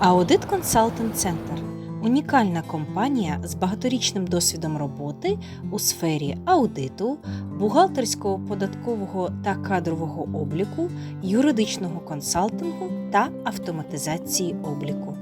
Аудит Консалтинг Центр унікальна компанія з багаторічним досвідом роботи у сфері аудиту, бухгалтерського, податкового та кадрового обліку, юридичного консалтингу та автоматизації обліку.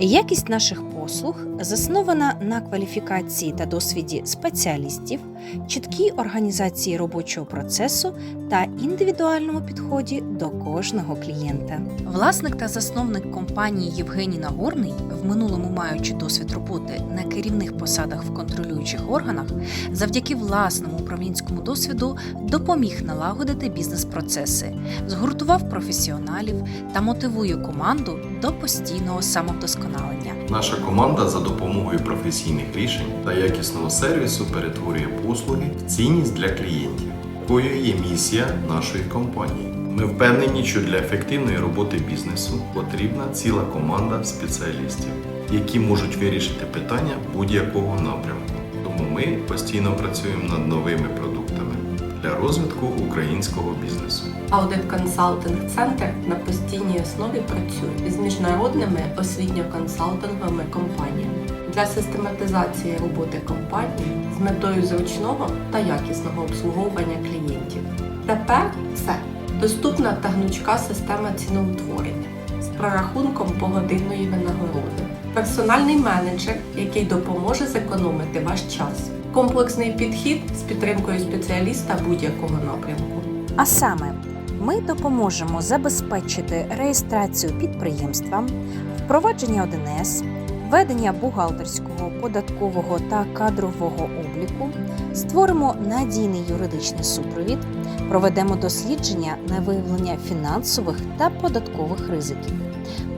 Якість наших послуг заснована на кваліфікації та досвіді спеціалістів, чіткій організації робочого процесу та індивідуальному підході до кожного клієнта. Власник та засновник компанії Євгеній Нагорний, в минулому маючи досвід роботи на керівних посадах в контролюючих органах, завдяки власному управлінському досвіду допоміг налагодити бізнес-процеси, згуртував професіоналів та мотивує команду до постійного самовдосконалення. Наша команда за допомогою професійних рішень та якісного сервісу перетворює послуги в цінність для клієнтів. Такою є місія нашої компанії. Ми впевнені, що для ефективної роботи бізнесу потрібна ціла команда спеціалістів, які можуть вирішити питання будь-якого напрямку. Тому ми постійно працюємо над новими продуктами для розвитку українського бізнесу. Аудит консалтинг центр на постійній основі працює з міжнародними освітньо-консалтинговими компаніями для систематизації роботи компанії з метою зручного та якісного обслуговування клієнтів. Тепер це доступна та гнучка система ціноутворення з прорахунком погодинної винагороди, персональний менеджер, який допоможе зекономити ваш час, комплексний підхід з підтримкою спеціаліста будь-якого напрямку. А саме, ми допоможемо забезпечити реєстрацію підприємства, впровадження 1С, ведення бухгалтерського, податкового та кадрового обліку, створимо надійний юридичний супровід, проведемо дослідження на виявлення фінансових та податкових ризиків.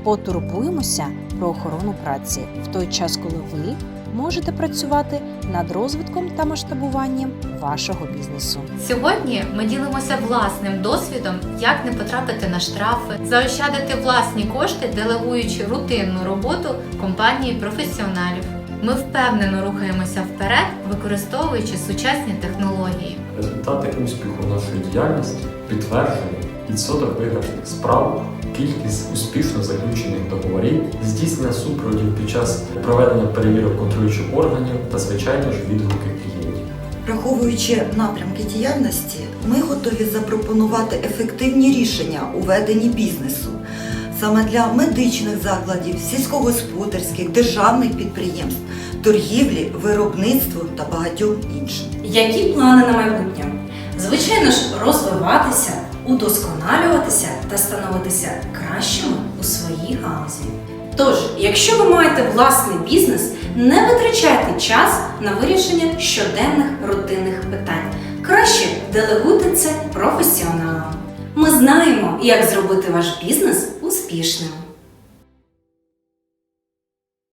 Потурбуємося про охорону праці в той час, коли ви можете працювати над розвитком та масштабуванням вашого бізнесу. Сьогодні ми ділимося власним досвідом, як не потрапити на штрафи, заощадити власні кошти, делегуючи рутинну роботу компанії професіоналів. Ми впевнено рухаємося вперед, використовуючи сучасні технології. Результати успіху нашої діяльності підтверджені відсоток виграшних справ, кількість успішно заключених договорів, здійснення супроводів під час проведення перевірок контролюючих органів та, звичайно ж, відгуки клієнтів. Враховуючи напрямки діяльності, ми готові запропонувати ефективні рішення у веденні бізнесу саме для медичних закладів, сільськогосподарських, державних підприємств, торгівлі, виробництва та багатьох інших. Які плани на майбутнє? Звичайно ж, розвиватися, удосконалюватися та становитися кращими у своїй галузі. Тож, якщо ви маєте власний бізнес, не витрачайте час на вирішення щоденних рутинних питань. Краще делегуйте це професіоналам. Ми знаємо, як зробити ваш бізнес успішним.